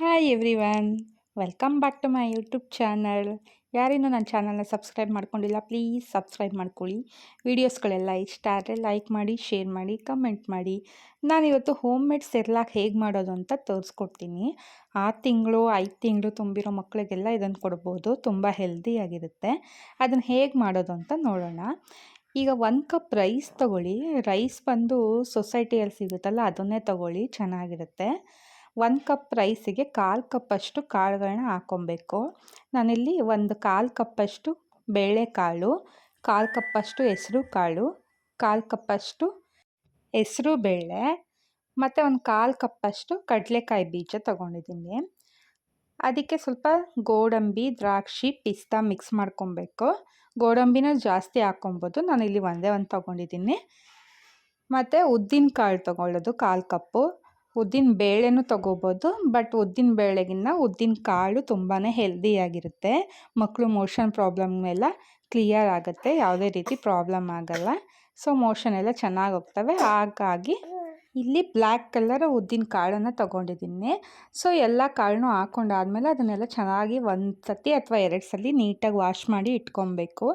Hi everyone welcome back to my YouTube channel ಯಾರಿನ್ನೂ ನನ್ನ ಚಾನಲ್ನ subscribe ಮಾಡ್ಕೊಂಡಿಲ್ಲ ಪ್ಲೀಸ್ ಸಬ್ಸ್ಕ್ರೈಬ್ ಮಾಡ್ಕೊಳ್ಳಿ. ವೀಡಿಯೋಸ್ಗಳೆಲ್ಲ ಇಷ್ಟ ಆದರೆ ಲೈಕ್ ಮಾಡಿ ಶೇರ್ ಮಾಡಿ ಕಮೆಂಟ್ ಮಾಡಿ. ನಾನಿವತ್ತು ಹೋಮ್ ಮೇಡ್ ಸೆರ್ಲಾಕ್ ಹೇಗೆ ಮಾಡೋದು ಅಂತ ತೋರಿಸ್ಕೊಡ್ತೀನಿ. ಆರು ತಿಂಗಳು, ಐದು ತಿಂಗಳು ತುಂಬಿರೋ ಮಕ್ಕಳಿಗೆಲ್ಲ ಇದನ್ನು ಕೊಡ್ಬೋದು, ತುಂಬ ಹೆಲ್ದಿಯಾಗಿರುತ್ತೆ ಅದನ್ನು ಹೇಗೆ ಮಾಡೋದು ಅಂತ ನೋಡೋಣ. ಈಗ ಒಂದು ಕಪ್ ರೈಸ್ ತೊಗೊಳ್ಳಿ. ರೈಸ್ ಬಂದು ಸೊಸೈಟಿಯಲ್ಲಿ ಸಿಗುತ್ತಲ್ಲ, ಅದನ್ನೇ ತೊಗೊಳ್ಳಿ, ಚೆನ್ನಾಗಿರುತ್ತೆ. ಒಂದು ಕಪ್ ರೈಸಿಗೆ ಕಾಲು ಕಪ್ಪಷ್ಟು ಕಾಳುಗಳನ್ನ ಹಾಕ್ಕೊಬೇಕು. ನಾನಿಲ್ಲಿ ಒಂದು ಕಾಲು ಕಪ್ಪಷ್ಟು ಬೇಳೆಕಾಳು, ಕಾಲು ಕಪ್ಪಷ್ಟು ಹೆಸರು ಕಾಳು ಕಾಲು ಕಪ್ಪಷ್ಟು ಹೆಸರು ಬೇಳೆ ಮತ್ತು ಒಂದು ಕಾಲು ಕಪ್ಪಷ್ಟು ಕಡಲೆಕಾಯಿ ಬೀಜ ತೊಗೊಂಡಿದ್ದೀನಿ. ಅದಕ್ಕೆ ಸ್ವಲ್ಪ ಗೋಡಂಬಿ, ದ್ರಾಕ್ಷಿ, ಪಿಸ್ತಾ ಮಿಕ್ಸ್ ಮಾಡ್ಕೊಬೇಕು. ಗೋಡಂಬಿನ ಜಾಸ್ತಿ ಹಾಕ್ಕೊಬೋದು. ನಾನಿಲ್ಲಿ ಒಂದೇ ಒಂದು ತೊಗೊಂಡಿದ್ದೀನಿ. ಮತ್ತು ಉದ್ದಿನ ಕಾಳು ತೊಗೊಳ್ಳೋದು ಕಾಲು ಕಪ್ಪು. ಉದ್ದಿನ ಬೇಳೆನೂ ತೊಗೋಬೋದು ಬಟ್ ಉದ್ದಿನ ಬೇಳೆಗಿನ್ನ ಉದ್ದಿನ ಕಾಳು ತುಂಬಾ ಹೆಲ್ದಿಯಾಗಿರುತ್ತೆ ಮಕ್ಕಳು ಮೋಷನ್ ಪ್ರಾಬ್ಲಮ್ ಎಲ್ಲ ಕ್ಲಿಯರ್ ಆಗುತ್ತೆ, ಯಾವುದೇ ರೀತಿ ಪ್ರಾಬ್ಲಮ್ ಆಗಲ್ಲ. ಸೊ ಮೋಷನ್ ಎಲ್ಲ ಚೆನ್ನಾಗಿ ಹೋಗ್ತವೆ. ಹಾಗಾಗಿ ಇಲ್ಲಿ ಬ್ಲ್ಯಾಕ್ ಕಲರ್ ಉದ್ದಿನ ಕಾಳನ್ನು ತೊಗೊಂಡಿದ್ದೀನಿ. ಸೊ ಎಲ್ಲ ಕಾಳನ್ನು ಹಾಕ್ಕೊಂಡಾದ್ಮೇಲೆ ಅದನ್ನೆಲ್ಲ ಚೆನ್ನಾಗಿ ಒಂದು ಸತಿ ಅಥವಾ ಎರಡು ಸಲ ನೀಟಾಗಿ ವಾಶ್ ಮಾಡಿ ಇಟ್ಕೊಬೇಕು.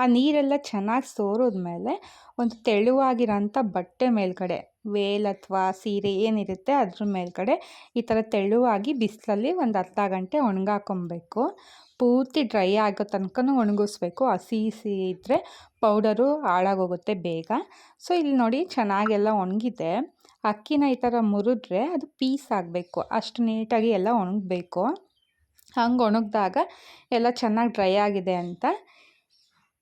ಆ ನೀರೆಲ್ಲ ಚೆನ್ನಾಗಿ ಸೋರಿದ್ಮೇಲೆ ಒಂದು ತೆಳುವಾಗಿರೋಂಥ ಬಟ್ಟೆ ಮೇಲ್ಗಡೆ, ವೇಲ್ ಅಥವಾ ಸೀರೆ ಏನಿರುತ್ತೆ ಅದ್ರ ಮೇಲ್ಗಡೆ ಈ ಥರ ತೆಳುವಾಗಿ ಬಿಸಿಲಲ್ಲಿ ಒಂದು ಅರ್ಧ ಗಂಟೆ ಒಣಗಾಕೊಬೇಕು. ಪೂರ್ತಿ ಡ್ರೈ ಆಗೋ ತನಕ ಒಣಗಿಸ್ಬೇಕು. ಹಸಿ ಹಸಿ ಇದ್ದರೆ ಪೌಡರು ಹಾಳಾಗೋಗುತ್ತೆ ಬೇಗ. ಸೊ, ಇಲ್ಲಿ ನೋಡಿ ಚೆನ್ನಾಗೆಲ್ಲ ಒಣಗಿದೆ. ಅಕ್ಕಿನ ಈ ಥರ ಮುರಿದ್ರೆ ಅದು ಪೀಸ್ ಆಗಬೇಕು. ಅಷ್ಟು ನೀಟಾಗಿ ಎಲ್ಲ ಒಣಗಬೇಕು. ಹಂಗೆ ಒಣಗಿದಾಗ ಎಲ್ಲ ಚೆನ್ನಾಗಿ ಡ್ರೈ ಆಗಿದೆ ಅಂತ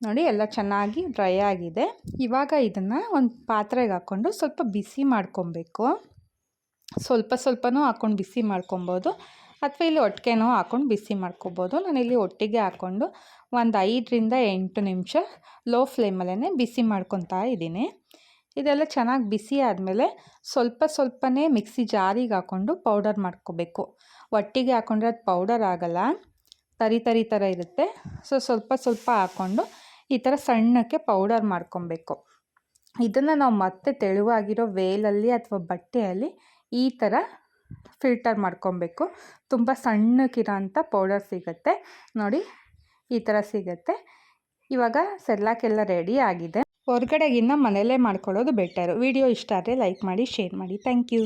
ನೋಡಿ ಎಲ್ಲ ಚೆನ್ನಾಗಿ ಡ್ರೈ ಆಗಿದೆ. ಇವಾಗ ಇದನ್ನು ಒಂದು ಪಾತ್ರೆಗೆ ಹಾಕ್ಕೊಂಡು ಸ್ವಲ್ಪ ಬಿಸಿ ಮಾಡ್ಕೊಬೇಕು. ಸ್ವಲ್ಪ ಸ್ವಲ್ಪನೂ ಹಾಕ್ಕೊಂಡು ಬಿಸಿ ಮಾಡ್ಕೊಬೋದು. ಅಥವಾ ಇಲ್ಲಿ ಒಟ್ಟಿಗೆನೂ ಹಾಕ್ಕೊಂಡು ಬಿಸಿ ಮಾಡ್ಕೊಬೋದು. ನಾನಿಲ್ಲಿ ಒಟ್ಟಿಗೆ ಹಾಕ್ಕೊಂಡು ಒಂದು ಐದರಿಂದ ಎಂಟು ನಿಮಿಷ ಲೋ ಫ್ಲೇಮಲ್ಲೇ ಬಿಸಿ ಮಾಡ್ಕೊತಾ ಇದ್ದೀನಿ. ಇದೆಲ್ಲ ಚೆನ್ನಾಗಿ ಬಿಸಿ ಆದಮೇಲೆ ಸ್ವಲ್ಪ ಸ್ವಲ್ಪನೇ ಮಿಕ್ಸಿ ಜಾರಿಗೆ ಹಾಕ್ಕೊಂಡು ಪೌಡರ್ ಮಾಡ್ಕೋಬೇಕು. ಒಟ್ಟಿಗೆ ಹಾಕ್ಕೊಂಡ್ರೆ ಅದು ಪೌಡರ್ ಆಗೋಲ್ಲ. ತರಿ ತರಿ ಥರ ಇರುತ್ತೆ. ಸೊ ಸ್ವಲ್ಪ ಸ್ವಲ್ಪ ಹಾಕ್ಕೊಂಡು ಈ ಥರ ಸಣ್ಣಕ್ಕೆ ಪೌಡರ್ ಮಾಡ್ಕೊಬೇಕು. ಇದನ್ನು ನಾವು ಮತ್ತೆ ತೆಳುವಾಗಿರೋ ವೇಲಲ್ಲಿ ಅಥವಾ ಬಟ್ಟೆಯಲ್ಲಿ ಈ ಥರ ಫಿಲ್ಟರ್ ಮಾಡ್ಕೊಬೇಕು. ತುಂಬ ಸಣ್ಣಕ್ಕಿರೋಂಥ ಪೌಡರ್ ಸಿಗುತ್ತೆ. ನೋಡಿ, ಈ ಥರ ಸಿಗುತ್ತೆ. ಇವಾಗ ಸೆರ್ಲಾಕೆಲ್ಲ ರೆಡಿ ಆಗಿದೆ. ಹೊರಗಡೆಗಿನ್ನ ಮನೆಯಲ್ಲೇ ಮಾಡ್ಕೊಳ್ಳೋದು ಬೆಟರು ವಿಡಿಯೋ ಇಷ್ಟ ಆದರೆ ಲೈಕ್ ಮಾಡಿ ಶೇರ್ ಮಾಡಿ. Thank you